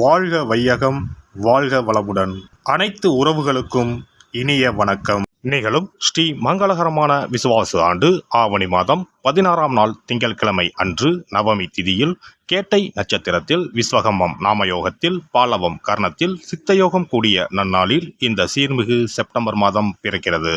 வாழ்க வையகம் வாழ்க வளமுடன். அனைத்து உறவுகளுக்கும் இனிய வணக்கம். நிகழும் ஸ்ரீ மங்களகரமான விசுவாச ஆண்டு ஆவணி மாதம் பதினாறாம் நாள் திங்கட்கிழமை அன்று நவமி திதியில் கேட்டை நட்சத்திரத்தில் விஸ்வகம்மம் நாமயோகத்தில் பாலவம் கர்ணத்தில் சித்தயோகம் கூடிய நன்னாளில் இந்த சீர்மிகு செப்டம்பர் மாதம் பிறக்கிறது.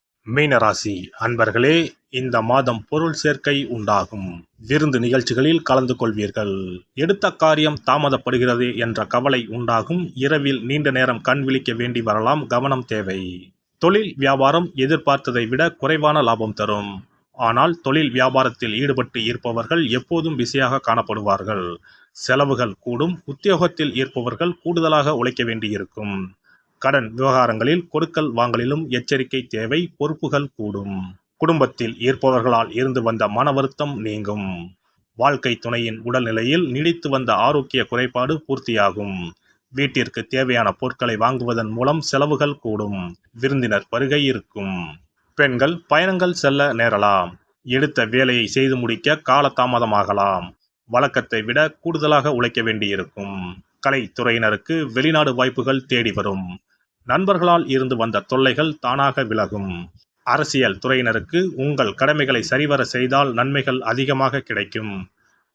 மீனராசி அன்பர்களே இந்த மாதம் பொருள் சேர்க்கை உண்டாகும். விருந்து நிகழ்ச்சிகளில் கலந்து கொள்வீர்கள். எடுத்த காரியம் தாமதப்படுகிறது என்ற கவலை உண்டாகும். இரவில் நீண்ட நேரம் கண் விழிக்க வேண்டி வரலாம். கவனம் தேவை. தொழில் வியாபாரம் எதிர்பார்த்ததை விட குறைவான லாபம் தரும். ஆனால் தொழில் வியாபாரத்தில் ஈடுபட்டு இருப்பவர்கள் எப்போதும் பிஸியாக காணப்படுவார்கள். செலவுகள் கூடும். உத்தியோகத்தில் இருப்பவர்கள் கூடுதலாக உழைக்க வேண்டியிருக்கும். கடன் விவகாரங்களில் கொடுக்கல் வாங்கலிலும் எச்சரிக்கை தேவை பொறுப்புகள் கூடும். குடும்பத்தில் இருப்பவர்களால் இருந்து வந்த மன வருத்தம் நீங்கும். வாழ்க்கை துணையின் உடல்நிலையில் நீடித்து வந்த ஆரோக்கிய குறைபாடு பூர்த்தியாகும். வீட்டிற்கு தேவையான பொருட்களை வாங்குவதன் மூலம் செலவுகள் கூடும். விருந்தினர் வருகை இருக்கும். பெண்கள் பயணங்கள் செல்ல நேரலாம். எடுத்த வேலையை செய்து முடிக்க காலதாமதமாகலாம். வழக்கத்தை விட கூடுதலாக உழைக்க வேண்டியிருக்கும். கலைத்துறையினருக்கு வெளிநாடு வாய்ப்புகள் தேடி வரும். நண்பர்களால் இருந்து வந்த தொல்லைகள் தானாக விலகும். அரசியல் துறையினருக்கு உங்கள் கடமைகளை சரிவர செய்தால் நன்மைகள் அதிகமாக கிடைக்கும்.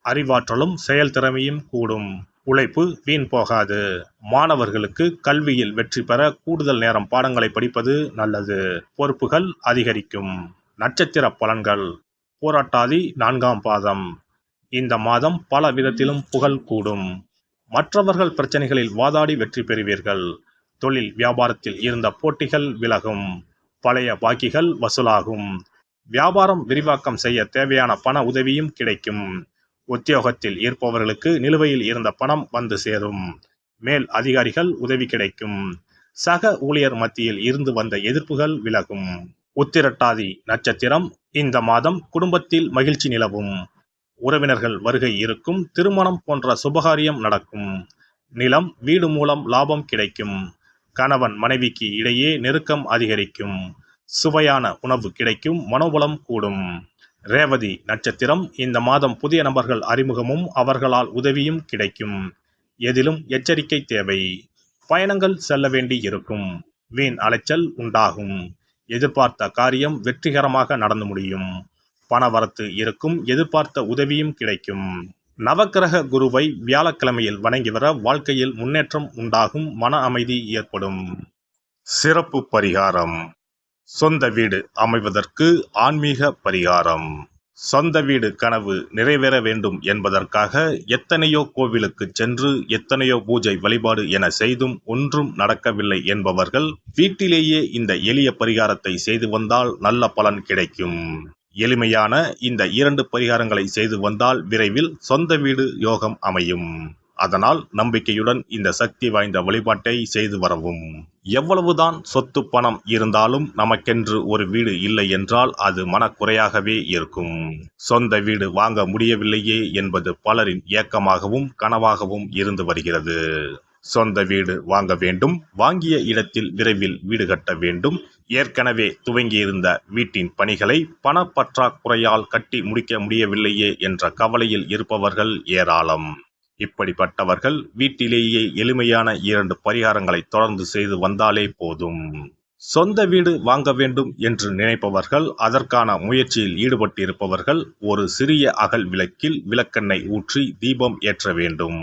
அறிவாற்றலும் செயல்திறமையும் கூடும். உழைப்பு வீண் போகாது. மாணவர்களுக்கு கல்வியில் வெற்றி பெற கூடுதல் நேரம் பாடங்களை படிப்பது நல்லது. பொறுப்புகள் அதிகரிக்கும். நட்சத்திர பலன்கள். போராட்டாதி நான்காம் பாதம். இந்த மாதம் பல விதத்திலும் புகழ் கூடும். மற்றவர்கள் பிரச்சனைகளில் வாதாடி வெற்றி பெறுவீர்கள். தொழில் வியாபாரத்தில் இருந்த போட்டிகள் விலகும். பழைய பாக்கிகள் வசூலாகும். வியாபாரம் விரிவாக்கம் செய்ய தேவையான பண உதவியும் கிடைக்கும். உத்தியோகத்தில் இருப்பவர்களுக்கு நிலுவையில் இருந்த பணம் வந்து சேரும். மேல் அதிகாரிகள் உதவி கிடைக்கும். சக ஊழியர் மத்தியில் இருந்து வந்த எதிர்ப்புகள் விலகும். உத்திரட்டாதி நட்சத்திரம் இந்த மாதம் குடும்பத்தில் மகிழ்ச்சி நிலவும். உறவினர்கள் வருகை இருக்கும். திருமணம் போன்ற சுபகாரியம் நடக்கும். நிலம் வீடு மூலம் லாபம் கிடைக்கும். கணவன் மனைவிக்கு இடையே நெருக்கம் அதிகரிக்கும். சுவையான உணவு கிடைக்கும் மனோபலம் கூடும். ரேவதி நட்சத்திரம் இந்த மாதம் புதிய நபர்கள் அறிமுகமும் அவர்களால் உதவியும் கிடைக்கும். எதிலும் எச்சரிக்கை தேவை. பயணங்கள் செல்ல வேண்டி இருக்கும். வீண் அலைச்சல் உண்டாகும். எதிர்பார்த்த காரியம் வெற்றிகரமாக நடந்து முடியும். பணவரத்து இருக்கும் எதிர்பார்த்த உதவியும் கிடைக்கும். நவக்கிரக குருவை வியாழக்கிழமையில் வணங்கி வர வாழ்க்கையில் முன்னேற்றம் உண்டாகும் மன அமைதி ஏற்படும். சிறப்பு பரிகாரம். சொந்த வீடு அமைவதற்கு ஆன்மீக பரிகாரம். சொந்த வீடு கனவு நிறைவேற வேண்டும் என்பதற்காக எத்தனையோ கோவிலுக்கு சென்று எத்தனையோ பூஜை வழிபாடு என செய்தும் ஒன்றும் நடக்கவில்லை என்பவர்கள் வீட்டிலேயே இந்த எளிய பரிகாரத்தை செய்து வந்தால் நல்ல பலன் கிடைக்கும். எளிமையான இந்த இரண்டு பரிகாரங்களை செய்து வந்தால் விரைவில் சொந்த வீடு யோகம் அமையும். அதனால் நம்பிக்கையுடன் இந்த சக்தி வாய்ந்த வழிபாட்டை செய்து வரவும். எவ்வளவுதான் சொத்து பணம் இருந்தாலும் நமக்கென்று ஒரு வீடு இல்லை என்றால் அது மனக்குறையாகவே இருக்கும். சொந்த வீடு வாங்க முடியவில்லையே என்பது பலரின் ஏக்கமாகவும் கனவாகவும் இருந்து வருகிறது. சொந்த வீடு வாங்க வேண்டும் வாங்கிய இடத்தில் விரைவில் வீடு கட்ட வேண்டும். ஏற்கனவே துவங்கியிருந்த வீட்டின் பணிகளை பணப்பற்றாக்குறையால் கட்டி முடிக்க முடியவில்லையே என்ற கவலையில் இருப்பவர்கள் ஏராளம். இப்படிப்பட்டவர்கள் வீட்டிலேயே எளிமையான இரண்டு பரிகாரங்களை தொடர்ந்து செய்து வந்தாலே போதும். சொந்த வீடு வாங்க வேண்டும் என்று நினைப்பவர்கள் அதற்கான முயற்சியில் ஈடுபட்டிருப்பவர்கள் ஒரு சிறிய அகல் விளக்கில் விளக்கெண்ணெய் ஊற்றி தீபம் ஏற்ற வேண்டும்.